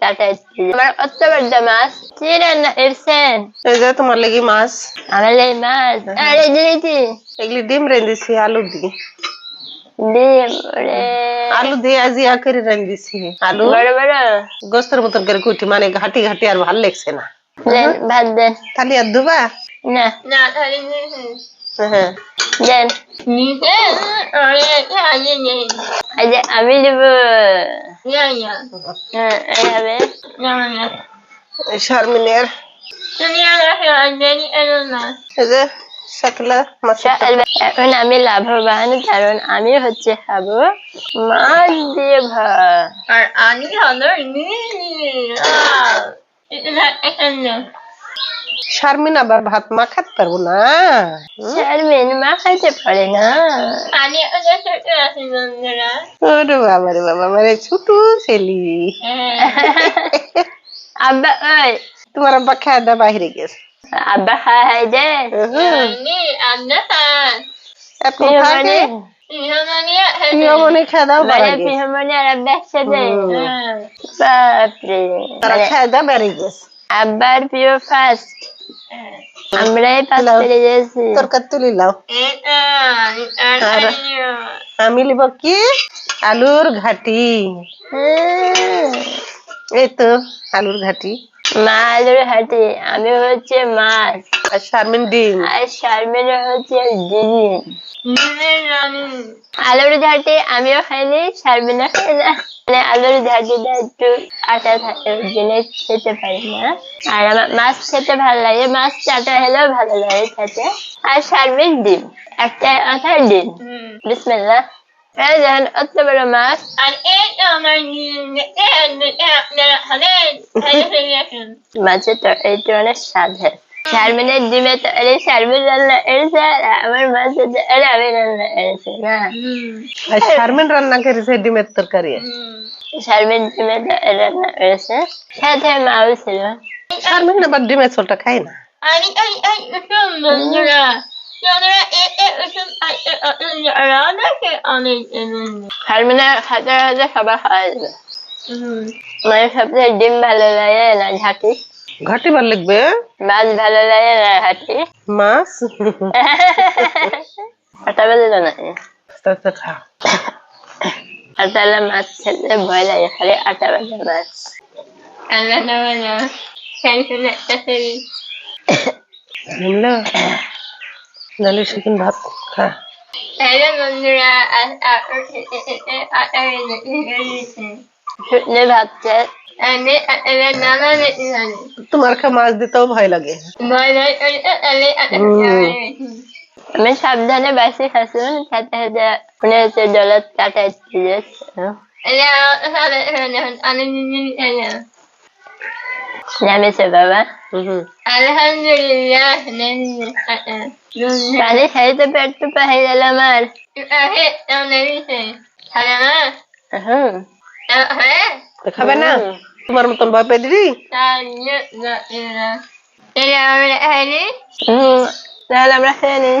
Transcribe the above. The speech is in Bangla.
কাটাইছি আমার কত বড় মাছ কি রান্না করছেন এই যে তোমার লাগি মাছ আমার এই মাছ আরে দিয়েছি এগুলি ডিম রেঁধেছি আলু দিয়ে আলু দিয়ে আজি ইয়া করে রেঁধেছি আলু বড় বড় গোস্তের মতন করে কুটি মানে ঘাটি ঘাটি আর ভালো লাগছে না ভাত দেন খালি আর দুবা না হ্যাঁ দেন আমি দেব হ্যাঁ শারমিনের। এখন আমি লাভবান কারণ আমি হচ্ছে খাব মাছ দিয়ে ভাত আর আমি হলো শারমিন আবার ভাত মা খাতে পারব না। শারমিন মা খাইতে পারে না। আমি ওদের ছোট আছি বন্ধুরা। ওরে বাবা রে বাবা মানে ছোট ছেলি। আব্বা ওই তোমার আব্বা খাওয়া দাওয়া বাহিরে গেছে। আব্বা খাই দে। আন্না খান এখন থাকে আব্বা গেছে। আব্বার প্রিয় ফার্স্ট আমরাই পাস হ্যালো। তরকার তুলি লাও আর আমি লিব কি আলুর ঘাটি হুম। এই তো আলুর ঘাটি মা আলুর ঘাটি আমি হচ্ছে মাছ শারমিন ডিম। আর শারমিন হচ্ছে ডিম। আলুর ঝাঁটি আমিও খাইনি খাই না। মানে আলুর ঝাঁটিটা একটু আটা থাকে ওই জন্য খেতে পারি না। আর আমার মাছ খেতে ভালো লাগে মাছ চাটা হলেও ভালো লাগে খেতে। আর শারমিন ডিম একটা মাথায় ডিম। দেখেন অত বড় মাছ। আর মাছের তরকারিটা অনেক স্বাদ হয় শারমিনের ডিমে তো আরে শারমিন রান্না এসেছে আর আমার মাছের তো আরে আমি রান্না এসেছে না আর শারমিন রান্না করেছে ডিমের তরকারি শারমিন ডিমে তো রান্না এসেছে সাথে মাও ছিল শারমিন আবার ডিমের ঝোলটা খায় না আরে আরে আরে উঠুন বন্ধুরা তোমরা এ এ উঠুন রান্নাকে অনেক শারমিনের খাতে খাতে মানে ঘাটি ভালো লাগবে মাছ ভালো লাগে না ঘাটি মাছ আটা বেজে তো না আস্তে আস্তে খাও আটালা মাছ খেতে ভয় লাগে খালি আটা বেজে মাছ আল্লাহ তাআলা ক্যান্সেল একটা সেরি বুঝলো নালে সেদিন ভাত খা হ্যালো বন্ধুরা শুকনো ভাত খেয়ে তোমার খা মাছ দিতেও ভয় লাগে। আমি সাবধানে বাসি খাচ্ছিলাম সাথে সাথে মনে হচ্ছে কাটাই দিয়েছে জানিছে বাবা। হুম আলহামদুলিল্লাহ পানি খাইতে পেট তো পাহি গেল আমার। হুম। তো খাবে না? তোমার মতন ভয় পেয়ে হুম। তাহলে আমরা খেয়ে নিই